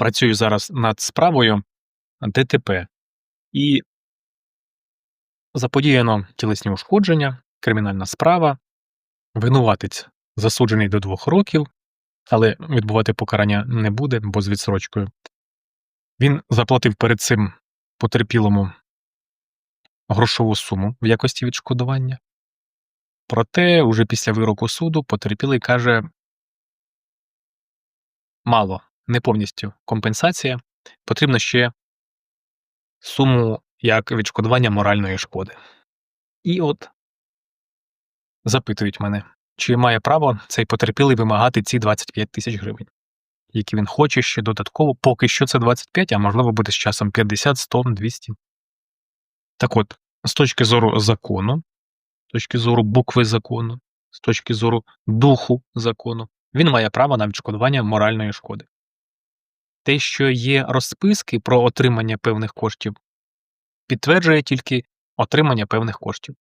працюю зараз над справою ДТП і заподіяно тілесні ушкодження, кримінальна справа, винуватець засуджений до двох років, але відбувати покарання не буде, бо з відсрочкою. Він заплатив перед цим потерпілому грошову суму в якості відшкодування. Проте, уже після вироку суду потерпілий каже мало, не повністю компенсація, потрібно ще суму як відшкодування моральної шкоди. І от запитують мене, чи має право цей потерпілий вимагати ці 25 тисяч гривень, які він хоче ще додатково, поки що це 25, а можливо буде з часом 50, 100, 200. Так от, з точки зору закону, з точки зору букви закону, з точки зору духу закону, він має право на відшкодування моральної шкоди. Те, що є розписки про отримання певних коштів, підтверджує тільки отримання певних коштів.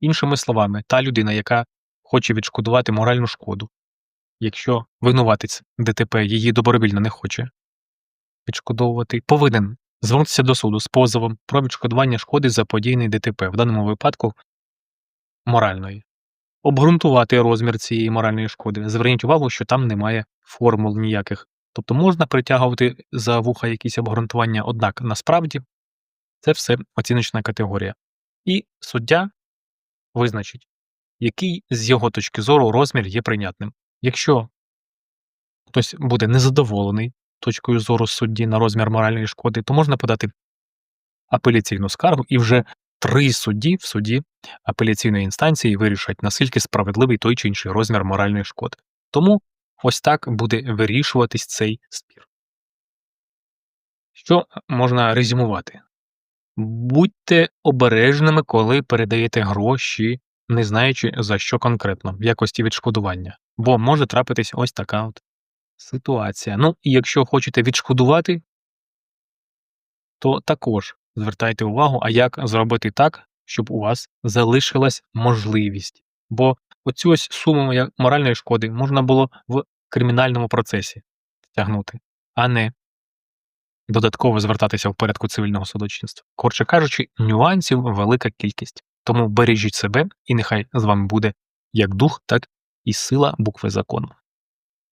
Іншими словами, та людина, яка хоче відшкодувати моральну шкоду, якщо винуватець ДТП її добровільно не хоче відшкодовувати, повинен звернутися до суду з позовом про відшкодування шкоди за подійний ДТП, в даному випадку моральної, обґрунтувати розмір цієї моральної шкоди. Зверніть увагу, що там немає формул ніяких. Тобто можна притягувати за вуха якісь обґрунтування, однак насправді це все оціночна категорія. І суддя визначить, який з його точки зору розмір є прийнятним. Якщо хтось буде незадоволений точкою зору судді на розмір моральної шкоди, то можна подати апеляційну скаргу, і вже три судді в суді апеляційної інстанції вирішать, наскільки справедливий той чи інший розмір моральної шкоди. Тому ось так буде вирішуватись цей спір. Що можна резюмувати? Будьте обережними, коли передаєте гроші, не знаючи за що конкретно, в якості відшкодування, бо може трапитись ось така от ситуація. Ну і якщо хочете відшкодувати, то також звертайте увагу, а як зробити так, щоб у вас залишилась можливість. Бо оцю ось суму моральної шкоди можна було в кримінальному процесі тягнути, а не додатково звертатися в порядку цивільного судочинства. Коротше кажучи, нюансів велика кількість. Тому бережіть себе, і нехай з вами буде як дух, так і сила букви закону.